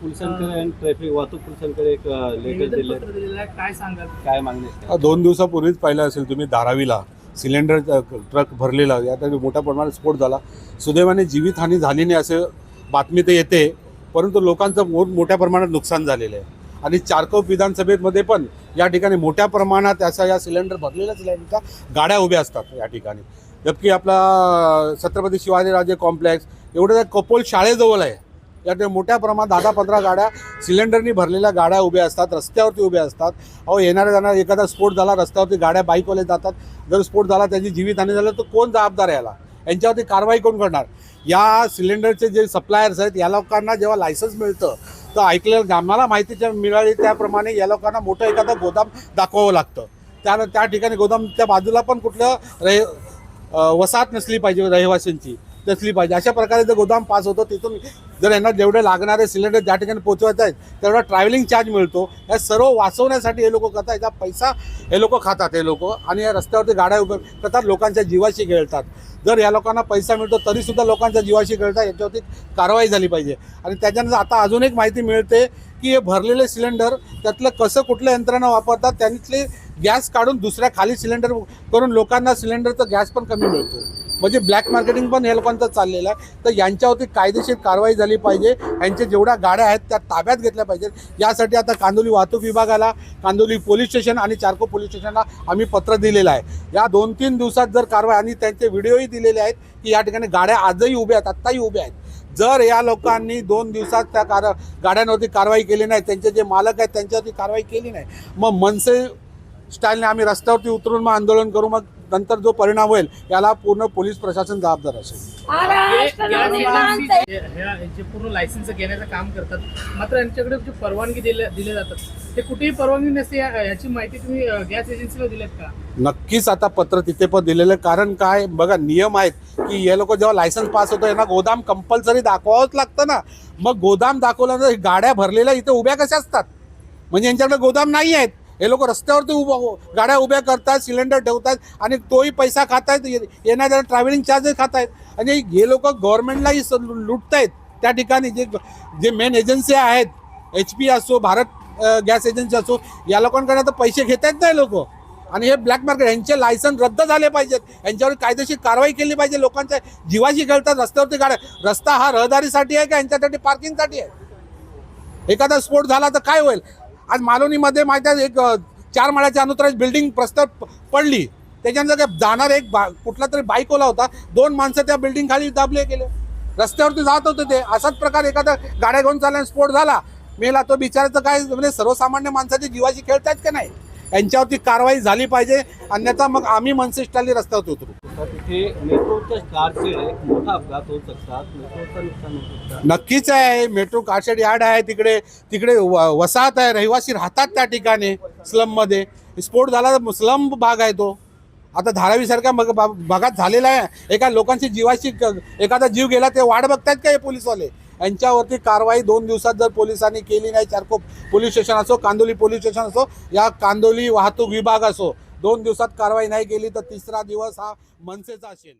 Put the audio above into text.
Traffic वाहतूक पोलिसांकडे एक लेटर दिले निवेदन पत्र दिलेलं आहे. काय सांगाल? काय मागणी आहे? हा, दोन दिवसापूर्वीच पाहिलं असेल तुम्ही धारावीला. सिलेंडर ट्रक भरलेला. यात मोठ्या प्रमाणात स्फोट झाला. सुदैवाने जीवितहानी झाली नाही असं बातमी तर येते. परंतु लोकांचं मोठ मोठ्या प्रमाणात नुकसान झालेलं आहे. आणि चारकोप विधानसभेमध्ये पण या ठिकाणी मोठ्या प्रमाणात असा या सिलेंडर भरलेल्या सिलेंडरच्या गाड्या उभ्या असतात या ठिकाणी. जबकी आपला छत्रपती शिवाजीराजे कॉम्प्लेक्स एवढं कपोल शाळेजवळ आहे. या मोठ्या प्रमाणात दहा पंधरा गाड्या सिलेंडरनी भरलेल्या गाड्या उभ्या असतात रस्त्यावरती उभ्या असतात. अहो येणाऱ्या जाणाऱ्या एखादा स्फोट झाला रस्त्यावरती गाड्या बाईकवाले जातात. जर स्फोट झाला त्याची जीवितहानी झालं तर कोण जबाबदार याला? यांच्यावरती कारवाई कोण करणार? या सिलेंडरचे जे सप्लायर्स आहेत या लोकांना जेव्हा लायसन्स मिळतं तर ऐकलेलं आम्हाला माहिती ज्या मिळाली त्याप्रमाणे या लोकांना मोठं एखादं गोदाम दाखवावं लागतं. त्या त्या ठिकाणी गोदामच्या बाजूला पण कुठलं रहि वसाहत नसली पाहिजे रहिवासींची नसली पाहिजे. अशा प्रकारे जर गोदाम पास होतो तिथून जर यांना जेवढे लागणारे सिलेंडर ज्या ठिकाणी पोचवायचे आहेत तेवढा ट्रॅव्हलिंग चार्ज मिळतो. या सर्व वाचवण्यासाठी हे लोक करतात. याचा पैसा हे लोक खातात हे लोक. आणि या रस्त्यावरती गाड्या उभ्या करतात लोकांच्या जीवाशी खेळतात. जर या लोकांना पैसा मिळतो तरीसुद्धा लोकांच्या जीवाशी खेळतात. याच्यावरती कारवाई झाली पाहिजे. आणि त्याच्यानंतर आता अजून एक माहिती मिळते की हे भरलेले सिलेंडर त्यातलं कसं कुठल्या यंत्रणा वापरतात त्यांतले गॅस काढून दुसऱ्या खाली सिलेंडर करून लोकांना सिलेंडरचा गॅस पण कमी मिळतो. म्हणजे ब्लॅक मार्केटिंग पण या लोकांचं चाललेलं आहे. तर यांच्यावरती कायदेशीर कारवाई झाली पाहिजे. यांच्या जेवढ्या गाड्या आहेत त्या ताब्यात घेतल्या पाहिजेत. यासाठी आता कांदोली वाहतूक विभागाला कांदोली पोलीस स्टेशन आणि चारको पोलीस स्टेशनला आम्ही पत्र दिलेलं आहे. या दोन तीन दिवसात जर कारवाई आणि त्यांचे व्हिडिओही दिलेले आहेत की या ठिकाणी गाड्या आजही उभ्या आहेत आत्ताही उभ्या आहेत. जर या लोकांनी दोन दिवसात त्या कार गाड्यांवरती कारवाई केली नाही त्यांचे जे मालक आहेत त्यांच्यावरती कारवाई केली नाही मग मनसे स्टाईलने आम्ही रस्त्यावरती उतरून मग आंदोलन करू मग नंतर जो परिणाम होईल याला पूर्ण पोलीस प्रशासन जबाबदार असेल. हे पूर्ण लायसन्स घेण्याचं काम करतात मात्र यांच्याकडे जे परवानगी दिले दिले जातात ते कुठेही परवानगी नसते. याची माहिती तुम्ही गॅस एजन्सीला दिल्यात का? नक्कीच आता पत्र तिथे पण दिलेलं. कारण काय बघा नियम आहेत की हे लोक जेव्हा लायसन्स पास होतं यांना गोदाम कंपल्सरी दाखवावंच लागतं ना. मग गोदाम दाखवल्यानंतर गाड्या भरलेल्या इथे उभ्या कशा असतात? म्हणजे यांच्याकडे गोदाम नाही आहेत. हे लोक रस्त्यावरती उभं हो, गाड्या उभ्या करतात सिलेंडर ठेवतात आणि तोही पैसा खात आहेत येणाऱ्या ट्रॅव्हलिंग चार्जेस खात आहेत आणि हे लोक गव्हर्नमेंटलाही लुटत आहेत त्या ठिकाणी जे जे मेन एजन्सी आहेत एच पी असो भारत गॅस एजन्सी असो या लोकांकडे तर पैसे घेत आहेत नाही लोक. आणि हे ब्लॅक मार्केट यांचे लायसन रद्द झाले पाहिजेत. यांच्यावर कायदेशीर कारवाई केली पाहिजे. लोकांच्या जीवाशी खेळतात रस्त्यावरती गाड्या. रस्ता हा रहदारीसाठी आहे का? यांच्यासाठी पार्किंगसाठी आहे? एखादा स्फोट झाला तर काय होईल? आज मालोनीमध्ये माहिती आहे एक चार माळ्याच्या अनुतराज बिल्डिंग प्रस्ताव पडली. त्याच्यानंतर काय जाणार एक बा कुठला तरी बाईकवाला होता. दोन माणसं त्या बिल्डिंग खाली दाबले गेले. रस्त्यावरती जात होते ते. असाच प्रकार एखादा गाड्या घेऊन चालल्याने स्फोट झाला. मेला तो बिचाराचं काय म्हणजे सर्वसामान्य माणसाची जीवाशी खेळतायत का नाही? यांच्यावरती कारवाई झाली पाहिजे अन्यथा मग आम्ही मनसेष्टाली रस्त्यावरती उतरू. तर तिथे मेट्रोचं कारशेड आहे मोठा अपघात होऊ शकतात मेट्रोचं नुकसान होऊ नक्कीच आहे मेट्रो कारशेड यार्ड आहे तिकडे तिकडे वसाहत आहे रहिवासी राहतात त्या ठिकाणी स्लममध्ये. स्फोट झाला तर स्लम भाग आहे तो. आता धारावीसारख्या मग भागात झालेला आहे. एका लोकांची जीवाची क- एखादा जीव गेला ते वाट बघतायत का हे पोलीसवाले? यांच्यावरती कारवाई दोन दिवसात जर पोलिसांनी केली नाही चारकोप पोलीस स्टेशन असो कांदोली पोलीस स्टेशन असो या कांदोली वाहतूक विभाग असो दोन दिवसात कारवाई नाही केली तर तिसरा दिवस हा मनसेचा असेल.